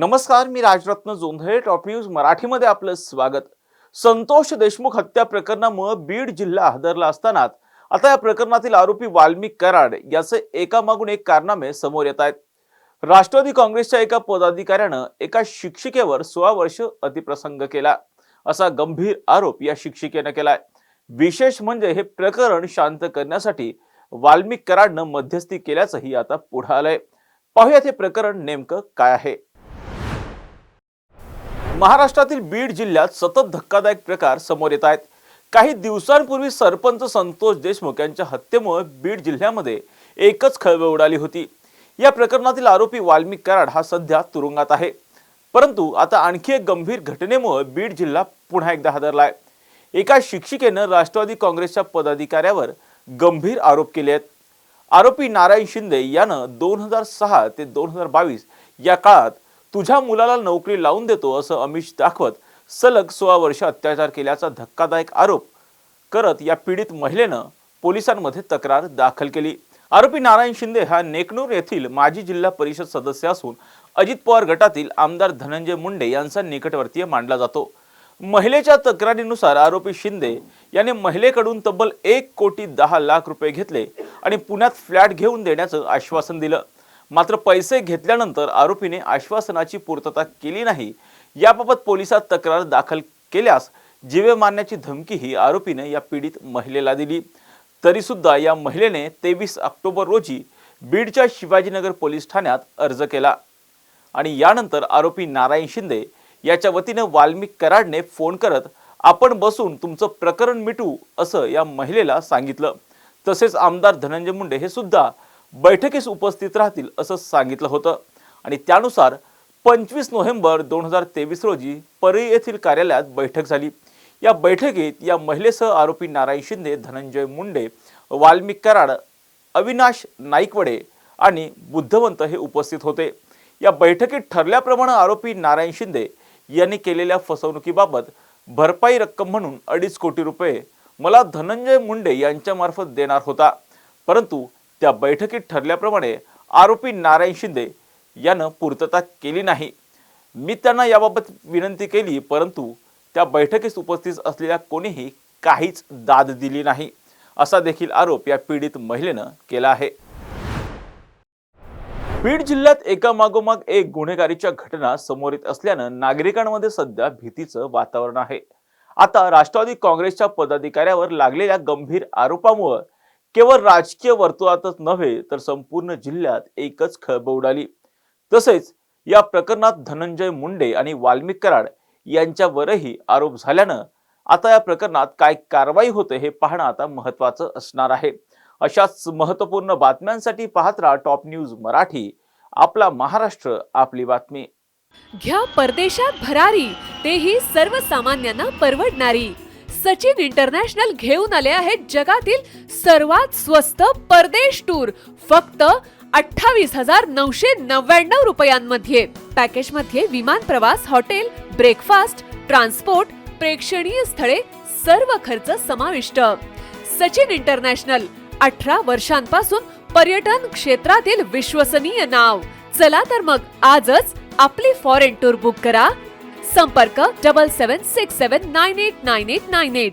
नमस्कार मी Rajratna Jondhale top news मराठीमध्ये आपलं स्वागत. संतोष देशमुख हत्या प्रकरणामुळे बीड जिल्हा हादरला असतानाच आता या प्रकरणातील आरोपी वाल्मिक कराड याचे एकामागून एक कारनामे समोर येत आहेत. राष्ट्रवादी काँग्रेसच्या एका पदाधिकाऱ्यानं एका शिक्षिकेवर सोळा वर्ष अतिप्रसंग केला. असा गंभीर आरोप या शिक्षिकेनं केलाय. विशेष म्हणजे हे प्रकरण शांत करण्यासाठी वाल्मिक कराडनं मध्यस्थी केल्याचंही आता पुढे आलंय. पाहूयात हे प्रकरण नेमकं काय आहे. महाराष्ट्रातील बीड जिल्ह्यात सतत धक्कादायक प्रकार समोर येत आहेत. काही दिवसांपूर्वी सरपंच संतोष देशमुख यांच्या हत्येमुळे बीड जिल्ह्यामध्ये एकच खळबळ उडाली होती. या प्रकरणातील आरोपी वाल्मिक कराड हा सध्या तुरुंगात आहे. परंतु आता आणखी एक गंभीर घटनेमुळे बीड जिल्हा पुन्हा एकदा हादरलाय. एका शिक्षिकेनं राष्ट्रवादी काँग्रेसच्या पदाधिकाऱ्यावर गंभीर आरोप केले आहेत. आरोपी नारायण शिंदे यानं दोन हजार सहा ते दोन हजार बावीस या काळात तुझ्या मुलाला नोकरी लावून देतो असं अमिष दाखवत सलग सोळा वर्ष अत्याचार केल्याचा धक्कादायक आरोप करत या पीडित महिलेनं पोलिसांमध्ये तक्रार दाखल केली. आरोपी नारायण शिंदे हा नेकनूर येथील माजी जिल्हा परिषद सदस्य असून अजित पवार गटातील आमदार धनंजय मुंडे यांचा निकटवर्तीय मानला जातो. महिलेच्या तक्रारीनुसार आरोपी शिंदे याने महिलेकडून तब्बल एक कोटी दहा लाख रुपये घेतले आणि पुण्यात फ्लॅट घेऊन देण्याचं आश्वासन दिलं. मात्र पैसे घेतल्यानंतर आरोपीने आश्वासनाची पूर्तता केली नाही. याबाबत पोलिसात तक्रार दाखल केल्यास जीवे मारण्याची धमकीही आरोपीने या पीडित महिलेला दिली. तरीसुद्धा या महिलेने तेवीस ऑक्टोबर रोजी बीडच्या शिवाजीनगर पोलीस ठाण्यात अर्ज केला. आणि यानंतर आरोपी नारायण शिंदे याच्या वतीनं वाल्मिक कराडने फोन करत आपण बसून तुमचं प्रकरण मिटू असं या महिलेला सांगितलं. तसेच आमदार धनंजय मुंडे हे सुद्धा बैठकीस उपस्थित राहतील असं सांगितलं होतं. आणि त्यानुसार पंचवीस नोव्हेंबर दोन हजार तेवीस रोजी परळी येथील कार्यालयात बैठक झाली. या बैठकीत या महिलेसह आरोपी नारायण शिंदे धनंजय मुंडे वाल्मिक कराड अविनाश नाईकवडे आणि बुद्धवंत हे उपस्थित होते. या बैठकीत ठरल्याप्रमाणे आरोपी नारायण शिंदे यांनी केलेल्या फसवणुकीबाबत भरपाई रक्कम म्हणून अडीच कोटी रुपये मला धनंजय मुंडे यांच्यामार्फत देणार होता. परंतु त्या बैठकीत ठरल्याप्रमाणे आरोपी नारायण शिंदे यानं पूर्तता केली नाही. मी त्यांना याबाबत विनंती केली परंतु त्या बैठकीस उपस्थित असलेल्या कोणीही काहीच दाद दिली नाही असा देखील आरोप या पीडित महिलेनं केला आहे. बीड जिल्ह्यात एका मागोमाग एक गुन्हेगारीच्या घटना समोर येत असल्यानं नागरिकांमध्ये सध्या भीतीचं वातावरण आहे. आता राष्ट्रवादी काँग्रेसच्या पदाधिकाऱ्यावर लागलेल्या गंभीर आरोपामुळे केवळ राजकीय वर्तुळातच नव्हे तर संपूर्ण जिल्ह्यात एकच खळबळ उडाली. तसेच या प्रकरणात धनंजय मुंडे आणि वाल्मिक कराड यांच्यावरही आरोप झाल्यानं आता या प्रकरणात काय कारवाई होते हे पाहणं आता महत्वाचं असणार आहे. अशाच महत्त्वपूर्ण बातम्यांसाठी पाहत राहा टॉप न्यूज मराठी आपला महाराष्ट्र आपली बातमी. घ्या परदेशात भरारी तेही सर्वसामान्यांना परवडणारी. सचिन इंटरनॅशनल घेऊन आले आहेत जगातील सर्वात स्वस्त परदेश टूर फक्त अठ्ठावीस हजार नऊशे नव्याण्णव रुपयांमध्ये. पॅकेजमध्ये विमान प्रवास हॉटेल ब्रेकफास्ट ट्रान्सपोर्ट प्रेक्षणीय स्थळे सर्व खर्च समाविष्ट. सचिन इंटरनॅशनल अठरा वर्षांपासून पर्यटन क्षेत्रातील विश्वसनीय नाव. चला तर मग आजच आपली फॉरेन टूर बुक करा. संपर्क double seven six seven nine eight nine eight nine eight.